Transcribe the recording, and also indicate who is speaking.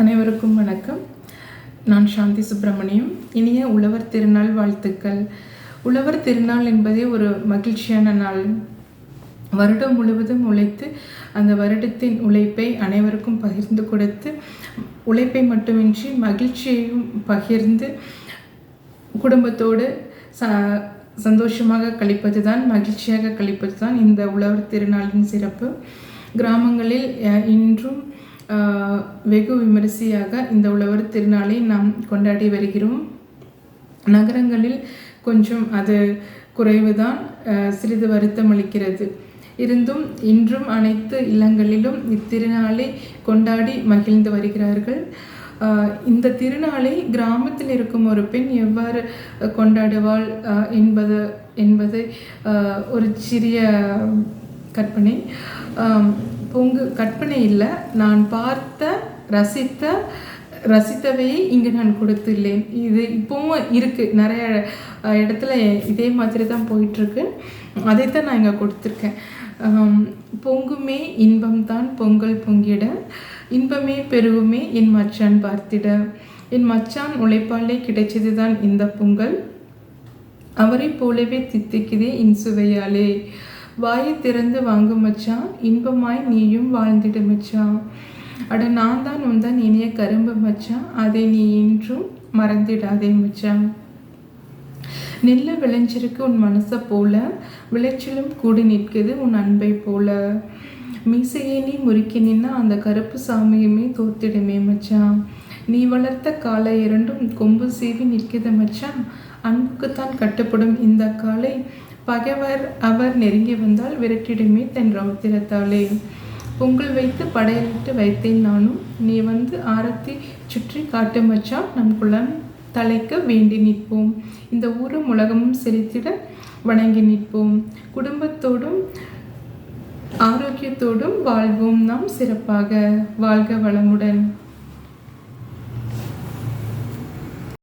Speaker 1: அனைவருக்கும் வணக்கம். நான் சாந்தி சுப்பிரமணியம். இனிய உழவர் திருநாள் வாழ்த்துக்கள். உழவர் திருநாள் என்பதே ஒரு மகிழ்ச்சியான நாள். வருடம் முழுவதும் உழைத்து அந்த வருடத்தின் உழைப்பை அனைவருக்கும் பகிர்ந்து கொடுத்து உழைப்பை மட்டுமின்றி மகிழ்ச்சியையும் பகிர்ந்து குடும்பத்தோடு ச சந்தோஷமாக கழிப்பது தான் மகிழ்ச்சியாக கழிப்பது தான் இந்த உழவர் திருநாளின் சிறப்பு. கிராமங்களில் இன்றும் வெகு விமரிசையாக இந்த உழவர் திருநாளை நாம் கொண்டாடி வருகிறோம். நகரங்களில் கொஞ்சம் அது குறைவுதான் சிறிது வருத்தம் அளிக்கிறது. இருந்தும் இன்றும் அனைத்து இல்லங்களிலும் இத்திருநாளை கொண்டாடி மகிழ்ந்து வருகிறார்கள். இந்த திருநாளை கிராமத்தில் இருக்கும் ஒரு பெண் எவ்வாறு கொண்டாடுவாள் என்பது என்பதை ஒரு சிறிய கற்பனை. ஆம், பொங்கு கற்பனை இல்லை. நான் பார்த்த ரசித்த ரசித்தவையை இங்கே நான் கொடுத்துள்ளேன். இது இப்போவும் இருக்குது நிறைய இடத்துல இதே மாதிரி தான் போயிட்டுருக்கு. அதைத்தான் நான் இங்கே கொடுத்துருக்கேன். பொங்குமே இன்பம்தான் பொங்கல் பொங்கிட. இன்பமே பெருகுமே என் மச்சான் பார்த்திட. என் மச்சான் உழைப்பாலே கிடைச்சது தான் இந்த பொங்கல். அவரை போலவே தித்திக்குதே இன்சுவையாலே வாயை திறந்து வாங்கு மச்சான் இன்பமாய் நீயும் வாழ்ந்திட மச்சான் அட நான் தான் உந்தன் இனிய கரும்பு மச்சான் அதை நீ இன்றும் மறந்திடாதே மச்சான் நெல்ல விளைஞ்சிருக்கு உன் மனசை போல விளைச்சலும் கூடி நிற்குது உன் அன்பை போல. மீசையை நீ முறுக்கி நின்னா அந்த கருப்பு சாமியுமே தோத்திடுமே மச்சான் நீ வளர்த்த காலை இரண்டும் கொம்பு சீவி நிற்குது மச்சான் அன்புக்குத்தான் கட்டுப்படும் இந்த காலை பகைவர் அவர் நெருங்கி வந்தால் விரட்டிடுமே தன் ரௌத்திரத்தாலே. பொங்கல் வைத்து படையலிட்டு வைத்தேன் நானும். நீ வந்து ஆரத்தி சுற்றி காட்டு மச்சான் நம் குளம் தலைக்க வேண்டி நிற்போம். இந்த ஊரும் உலகமும் செலுத்திட வணங்கி நிற்போம். குடும்பத்தோடும் ஆரோக்கியத்தோடும் வாழ்வோம் நாம் சிறப்பாக. வாழ்க வளமுடன்.